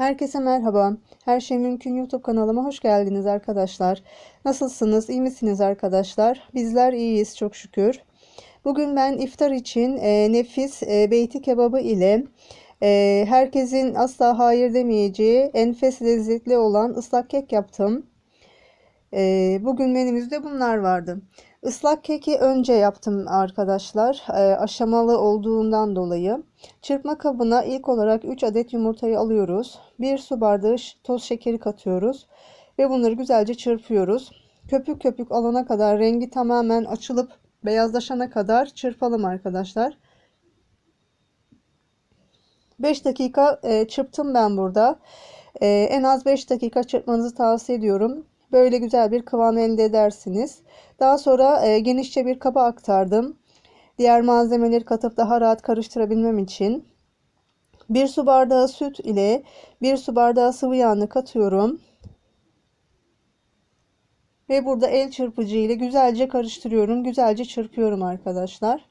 Herkese merhaba. Her şey mümkün YouTube kanalıma hoş geldiniz arkadaşlar. Nasılsınız? İyi misiniz arkadaşlar? Bizler iyiyiz çok şükür. Bugün ben iftar için e, nefis e, beyti kebabı ile e, herkesin asla hayır demeyeceği enfes lezzetli olan ıslak kek yaptım. E, bugün menümüzde bunlar vardı. Islak keki önce yaptım arkadaşlar. E, aşamalı olduğundan dolayı. Çırpma kabına ilk olarak 3 adet yumurtayı alıyoruz. 1 su bardağı toz şekeri katıyoruz. Ve bunları güzelce çırpıyoruz. Köpük köpük alana kadar rengi tamamen açılıp beyazlaşana kadar çırpalım arkadaşlar. 5 dakika e, çırptım ben burada. E, en az 5 dakika çırpmanızı tavsiye ediyorum. Böyle güzel bir kıvam elde edersiniz. Daha sonra e, genişçe bir kaba aktardım. Diğer malzemeleri katıp daha rahat karıştırabilmem için. 1 su bardağı süt ile 1 su bardağı sıvı yağını katıyorum. Ve burada el çırpıcı ile güzelce karıştırıyorum. Güzelce çırpıyorum arkadaşlar.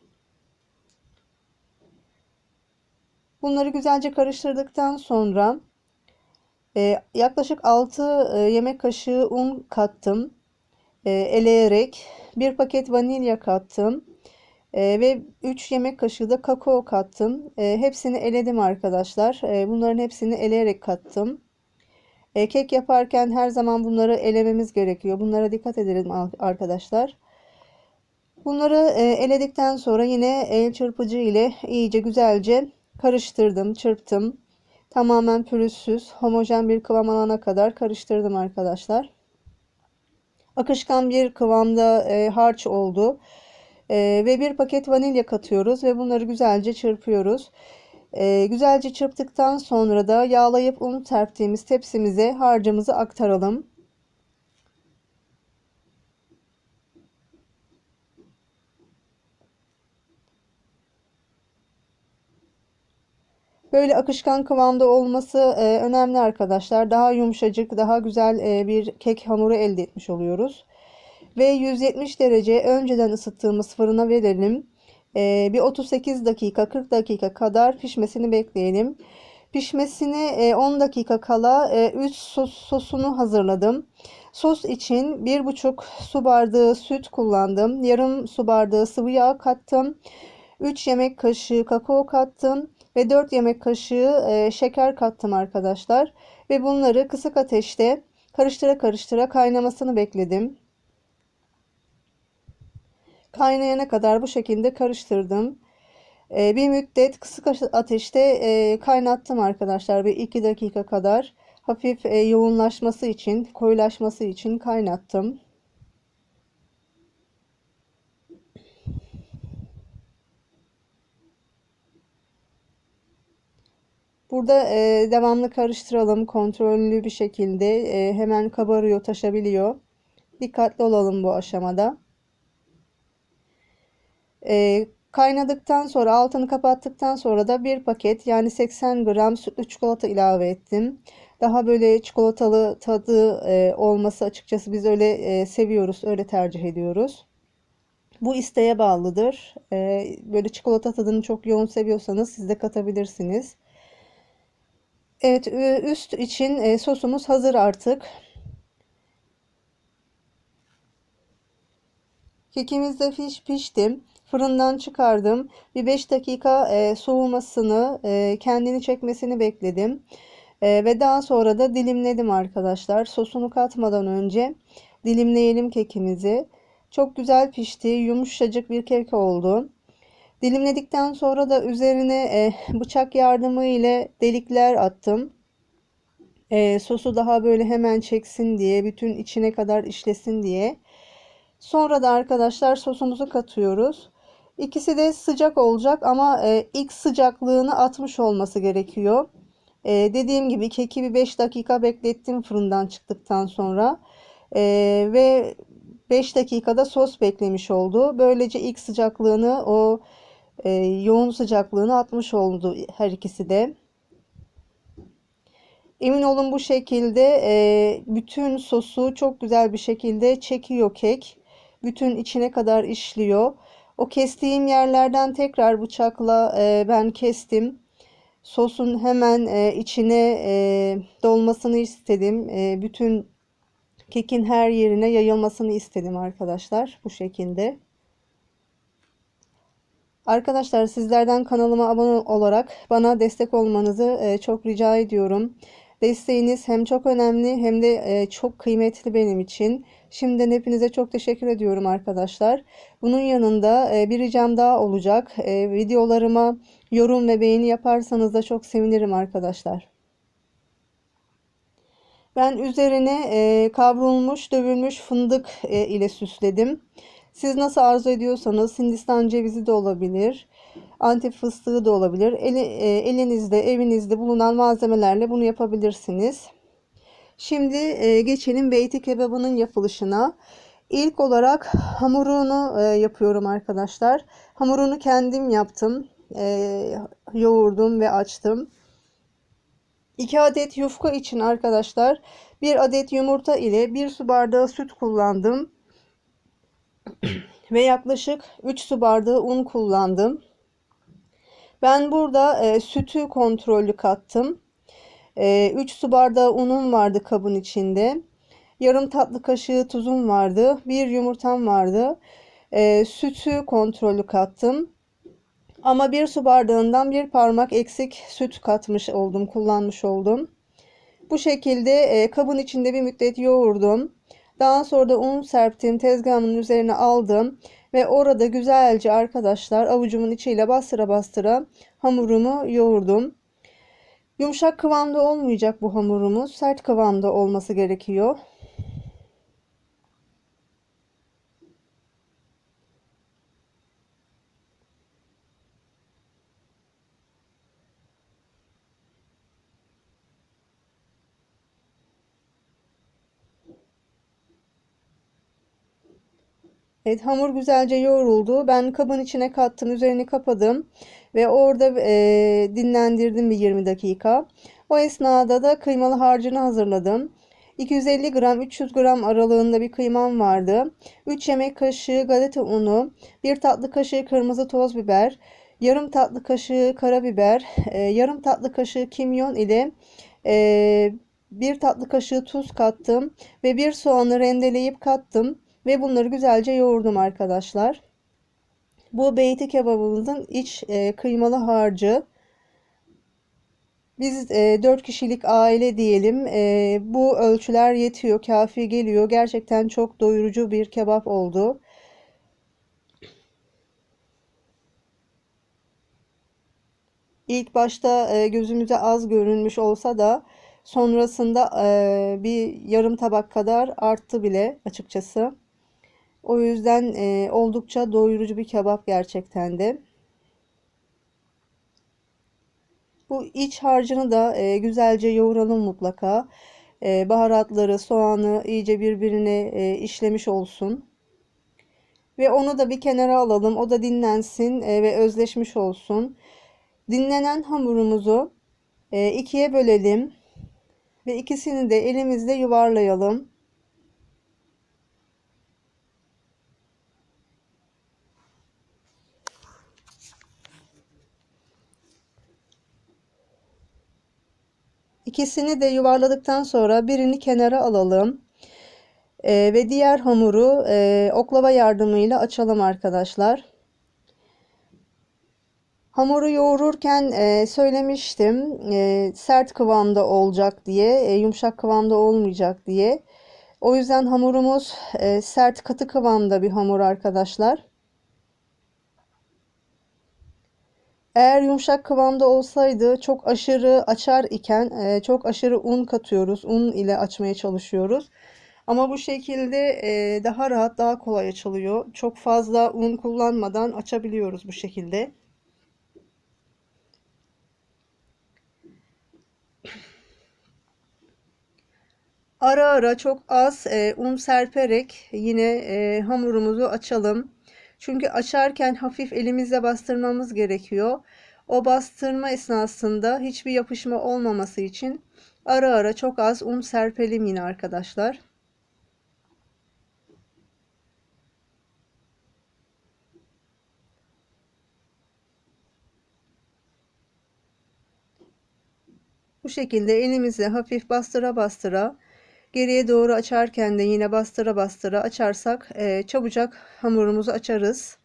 Bunları güzelce karıştırdıktan sonra e, yaklaşık 6 e, yemek kaşığı un kattım. E, eleyerek bir paket vanilya kattım. E, ve 3 yemek kaşığı da kakao kattım. E, hepsini eledim arkadaşlar. E, bunların hepsini eleyerek kattım. E, kek yaparken her zaman bunları elememiz gerekiyor. Bunlara dikkat edelim arkadaşlar. Bunları e, eledikten sonra yine el çırpıcı ile iyice güzelce karıştırdım, çırptım. Tamamen pürüzsüz, homojen bir kıvam alana kadar karıştırdım arkadaşlar. Akışkan bir kıvamda e, harç oldu. E, ve bir paket vanilya katıyoruz ve bunları güzelce çırpıyoruz. E, güzelce çırptıktan sonra da yağlayıp un serptiğimiz tepsimize harcımızı aktaralım. Böyle akışkan kıvamda olması e, önemli arkadaşlar. Daha yumuşacık, daha güzel e, bir kek hamuru elde etmiş oluyoruz. Ve 170 derece önceden ısıttığımız fırına verelim. E, bir 38 dakika, 40 dakika kadar pişmesini bekleyelim. Pişmesine 10 dakika kala üst sos, sosunu hazırladım. Sos için 1,5 su bardağı süt kullandım. Yarım su bardağı sıvı yağ kattım. 3 yemek kaşığı kakao kattım ve 4 yemek kaşığı e, şeker kattım arkadaşlar. Ve bunları kısık ateşte karıştıra karıştıra kaynamasını bekledim. Kaynayana kadar bu şekilde karıştırdım. E, bir müddet kısık ateşte e, kaynattım arkadaşlar. Bir 2 dakika kadar hafif e, yoğunlaşması için, koyulaşması için kaynattım. Burada e, devamlı karıştıralım kontrollü bir şekilde e, hemen kabarıyor taşabiliyor. Dikkatli olalım bu aşamada. E, kaynadıktan sonra altını kapattıktan sonra da bir paket yani 80 gram sütlü çikolata ilave ettim. Daha böyle çikolatalı tadı e, olması açıkçası biz öyle e, seviyoruz öyle tercih ediyoruz. Bu isteğe bağlıdır. E, böyle çikolata tadını çok yoğun seviyorsanız siz de katabilirsiniz. Evet üst için e, sosumuz hazır artık. Kekimiz de piş, pişti. Fırından çıkardım. Bir 5 dakika e, soğumasını, e, kendini çekmesini bekledim. Ve daha sonra da dilimledim arkadaşlar. Sosunu katmadan önce dilimleyelim kekimizi. Çok güzel pişti. Yumuşacık bir kek oldu. Dilimledikten sonra da üzerine e, bıçak yardımı ile delikler attım. E, sosu daha böyle hemen çeksin diye, bütün içine kadar işlesin diye. Sonra da arkadaşlar sosumuzu katıyoruz. İkisi de sıcak olacak ama e, ilk sıcaklığını atmış olması gerekiyor. E, dediğim gibi keki bir 5 dakika beklettim fırından çıktıktan sonra. E, ve 5 dakikada sos beklemiş oldu. Böylece ilk sıcaklığını o e, yoğun sıcaklığını atmış oldu her ikisi de. Emin olun bu şekilde e, bütün sosu çok güzel bir şekilde çekiyor kek. Bütün içine kadar işliyor. O kestiğim yerlerden tekrar bıçakla e, ben kestim. sosun hemen e, içine e, dolmasını istedim. E, bütün kekin her yerine yayılmasını istedim arkadaşlar. Bu şekilde. Arkadaşlar sizlerden kanalıma abone olarak bana destek olmanızı e, çok rica ediyorum. Desteğiniz hem çok önemli hem de e, çok kıymetli benim için. Şimdiden hepinize çok teşekkür ediyorum arkadaşlar. Bunun yanında e, bir ricam daha olacak. Videolarıma yorum ve beğeni yaparsanız da çok sevinirim arkadaşlar. Ben üzerine kavrulmuş, dövülmüş fındık ile süsledim. Siz nasıl arzu ediyorsanız Hindistan cevizi de olabilir. Antep fıstığı da olabilir. E, elinizde, evinizde bulunan malzemelerle bunu yapabilirsiniz. Şimdi e, geçelim beyti kebabının yapılışına. İlk olarak hamurunu e, yapıyorum arkadaşlar. Hamurunu kendim yaptım. Yoğurdum ve açtım. 2 adet yufka için arkadaşlar 1 adet yumurta ile 1 su bardağı süt kullandım. ve yaklaşık 3 su bardağı un kullandım. Ben burada e, sütü kontrollü kattım. E, 3 su bardağı unum vardı kabın içinde. Yarım tatlı kaşığı tuzum vardı. Bir yumurtam vardı. E, sütü kontrollü kattım. Ama bir su bardağından bir parmak eksik süt katmış oldum, kullanmış oldum. Bu şekilde e, kabın içinde bir müddet yoğurdum. Daha sonra da un serptim, tezgahımın üzerine aldım ve orada güzelce arkadaşlar avucumun içiyle bastıra bastıra hamurumu yoğurdum. Yumuşak kıvamda olmayacak bu hamurumuz, sert kıvamda olması gerekiyor. Evet hamur güzelce yoğruldu. Ben kabın içine kattım. Üzerini kapadım. Ve orada e, dinlendirdim bir 20 dakika. O esnada da kıymalı harcını hazırladım. 250 gram 300 gram aralığında bir kıymam vardı. 3 yemek kaşığı galeta unu, 1 tatlı kaşığı kırmızı toz biber, yarım tatlı kaşığı karabiber, e, yarım tatlı kaşığı kimyon ile e, 1 tatlı kaşığı tuz kattım ve bir soğanı rendeleyip kattım. Ve bunları güzelce yoğurdum arkadaşlar. Bu beyti kebabımızın iç e, kıymalı harcı. Biz e, 4 kişilik aile diyelim. E, bu ölçüler yetiyor, kafi geliyor. Gerçekten çok doyurucu bir kebap oldu. İlk başta e, gözümüze az görünmüş olsa da sonrasında e, bir yarım tabak kadar arttı bile açıkçası. O yüzden e, oldukça doyurucu bir kebap gerçekten de. Bu iç harcını da e, güzelce yoğuralım mutlaka. E, baharatları, soğanı iyice birbirine e, işlemiş olsun. Ve onu da bir kenara alalım. O da dinlensin e, ve özleşmiş olsun. Dinlenen hamurumuzu e, ikiye bölelim. Ve ikisini de elimizle yuvarlayalım. İkisini de yuvarladıktan sonra birini kenara alalım. Ee, ve diğer hamuru e, oklava yardımıyla açalım arkadaşlar. Hamuru yoğururken e, söylemiştim e, sert kıvamda olacak diye, e, yumuşak kıvamda olmayacak diye. O yüzden hamurumuz e, sert katı kıvamda bir hamur arkadaşlar. Eğer yumuşak kıvamda olsaydı çok aşırı açar iken e, çok aşırı un katıyoruz. Un ile açmaya çalışıyoruz. Ama bu şekilde e, daha rahat, daha kolay açılıyor. Çok fazla un kullanmadan açabiliyoruz bu şekilde. Ara ara çok az e, un serperek yine e, hamurumuzu açalım. Çünkü açarken hafif elimizle bastırmamız gerekiyor. O bastırma esnasında hiçbir yapışma olmaması için ara ara çok az un serpelim yine arkadaşlar. Bu şekilde elimizle hafif bastıra bastıra geriye doğru açarken de yine bastıra bastıra açarsak e, çabucak hamurumuzu açarız.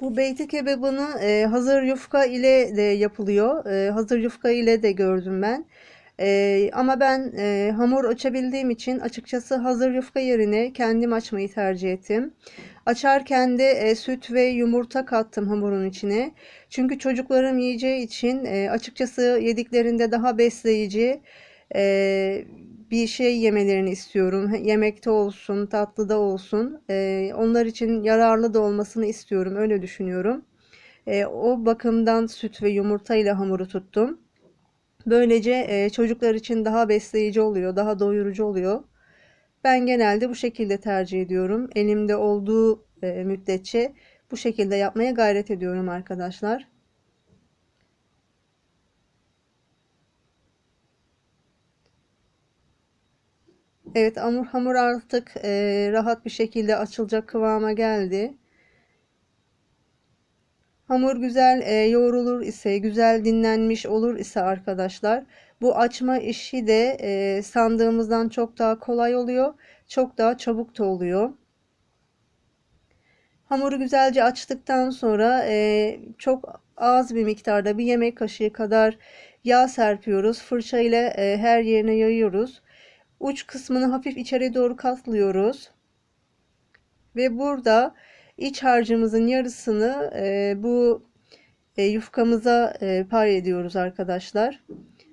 Bu beyti kebabını e, hazır yufka ile de yapılıyor. E, hazır yufka ile de gördüm ben. E, ama ben e, hamur açabildiğim için açıkçası hazır yufka yerine kendim açmayı tercih ettim. Açarken de e, süt ve yumurta kattım hamurun içine. Çünkü çocuklarım yiyeceği için e, açıkçası yediklerinde daha besleyici e, bir şey yemelerini istiyorum. Yemekte olsun, tatlıda olsun. E, onlar için yararlı da olmasını istiyorum. Öyle düşünüyorum. E, o bakımdan süt ve yumurta ile hamuru tuttum. Böylece e, çocuklar için daha besleyici oluyor, daha doyurucu oluyor. Ben genelde bu şekilde tercih ediyorum. Elimde olduğu e, müddetçe bu şekilde yapmaya gayret ediyorum arkadaşlar. Evet hamur hamur artık e, rahat bir şekilde açılacak kıvama geldi. Hamur güzel e, yoğrulur ise, güzel dinlenmiş olur ise arkadaşlar, bu açma işi de e, sandığımızdan çok daha kolay oluyor, çok daha çabuk da oluyor. Hamuru güzelce açtıktan sonra e, çok az bir miktarda bir yemek kaşığı kadar yağ serpiyoruz. Fırça ile e, her yerine yayıyoruz. Uç kısmını hafif içeri doğru katlıyoruz. Ve burada iç harcımızın yarısını e, bu e, yufkamıza e, pay ediyoruz arkadaşlar.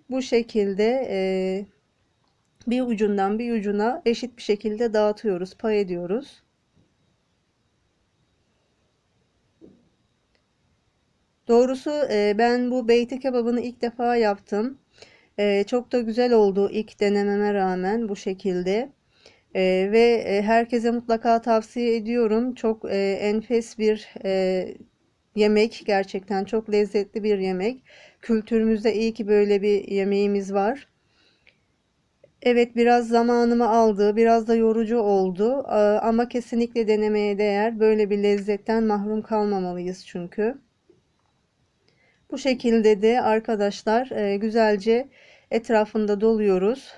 Bu şekilde e, bir ucundan bir ucuna eşit bir şekilde dağıtıyoruz, pay ediyoruz. Doğrusu e, ben bu beyti kebabını ilk defa yaptım. E, çok da güzel oldu ilk denememe rağmen bu şekilde. E, ve e, herkese mutlaka tavsiye ediyorum. Çok e, enfes bir e, yemek. Gerçekten çok lezzetli bir yemek. Kültürümüzde iyi ki böyle bir yemeğimiz var. Evet biraz zamanımı aldı, biraz da yorucu oldu ama kesinlikle denemeye değer. Böyle bir lezzetten mahrum kalmamalıyız çünkü. Bu şekilde de arkadaşlar e, güzelce etrafında doluyoruz.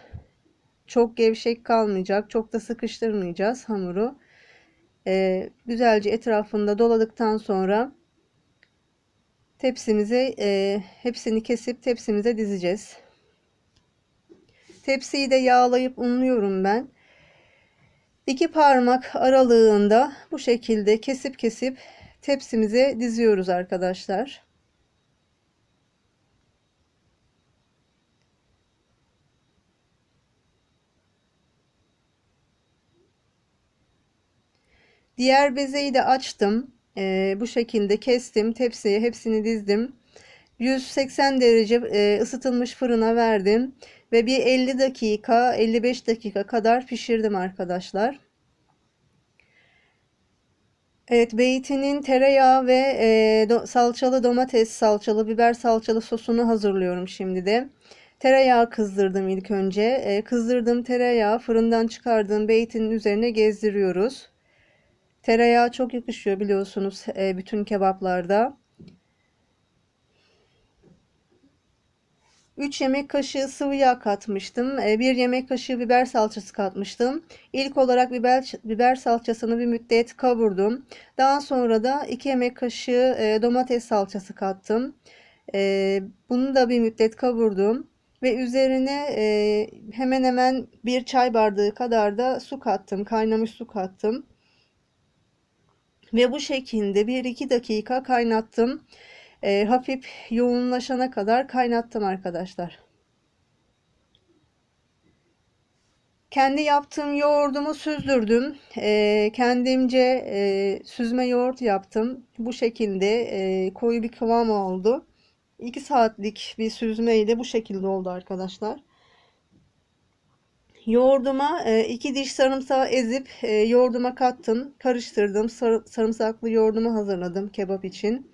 Çok gevşek kalmayacak, çok da sıkıştırmayacağız hamuru. E, güzelce etrafında doladıktan sonra tepsimize e, hepsini kesip tepsimize dizeceğiz. Tepsiyi de yağlayıp unluyorum ben. İki parmak aralığında bu şekilde kesip kesip tepsimize diziyoruz arkadaşlar. Diğer bezeyi de açtım. Ee, bu şekilde kestim. Tepsiye hepsini dizdim. 180 derece e, ısıtılmış fırına verdim. Ve bir 50 dakika 55 dakika kadar pişirdim arkadaşlar. Evet beytinin tereyağı ve e, do, salçalı domates salçalı biber salçalı sosunu hazırlıyorum şimdi de. Tereyağı kızdırdım ilk önce. E, kızdırdığım tereyağı fırından çıkardığım beytinin üzerine gezdiriyoruz. Tereyağı çok yakışıyor biliyorsunuz e, bütün kebaplarda. 3 yemek kaşığı sıvı yağ katmıştım. 1 e, yemek kaşığı biber salçası katmıştım. İlk olarak biber, biber salçasını bir müddet kavurdum. Daha sonra da 2 yemek kaşığı e, domates salçası kattım. Bunu da bir müddet kavurdum. Ve üzerine hemen hemen bir çay bardağı kadar da su kattım. Kaynamış su kattım. Ve bu şekilde 1-2 dakika kaynattım. E, hafif yoğunlaşana kadar kaynattım arkadaşlar. Kendi yaptığım yoğurdumu süzdürdüm. E, kendimce e, süzme yoğurt yaptım. Bu şekilde e, koyu bir kıvam oldu. 2 saatlik bir süzme ile bu şekilde oldu arkadaşlar. Yoğurduma e, iki diş sarımsağı ezip e, yoğurduma kattım. Karıştırdım. Sar- sarımsaklı yoğurdumu hazırladım kebap için.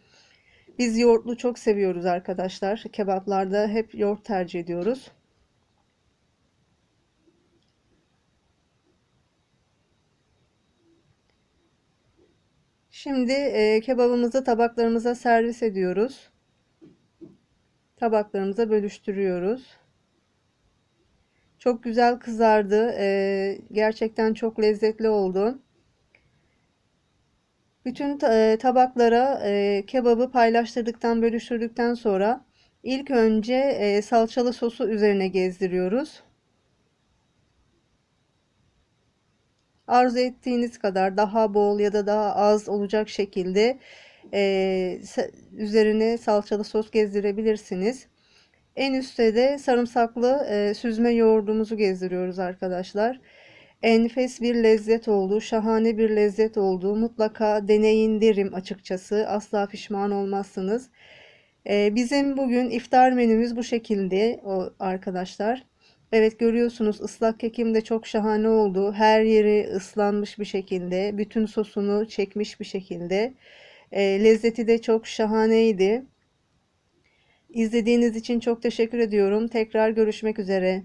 Biz yoğurtlu çok seviyoruz arkadaşlar. Kebaplarda hep yoğurt tercih ediyoruz. Şimdi e, kebabımızı tabaklarımıza servis ediyoruz. Tabaklarımıza bölüştürüyoruz. Çok güzel kızardı. E, gerçekten çok lezzetli oldu. Bütün e, tabaklara e, kebabı paylaştırdıktan, bölüştürdükten sonra ilk önce e, salçalı sosu üzerine gezdiriyoruz. Arzu ettiğiniz kadar daha bol ya da daha az olacak şekilde e, üzerine salçalı sos gezdirebilirsiniz. En üstte de sarımsaklı e, süzme yoğurdumuzu gezdiriyoruz arkadaşlar. Enfes bir lezzet oldu, şahane bir lezzet oldu. Mutlaka deneyin derim açıkçası. Asla pişman olmazsınız. E, bizim bugün iftar menümüz bu şekilde o arkadaşlar. Evet görüyorsunuz ıslak kekim de çok şahane oldu. Her yeri ıslanmış bir şekilde, bütün sosunu çekmiş bir şekilde. E, lezzeti de çok şahaneydi. İzlediğiniz için çok teşekkür ediyorum. Tekrar görüşmek üzere.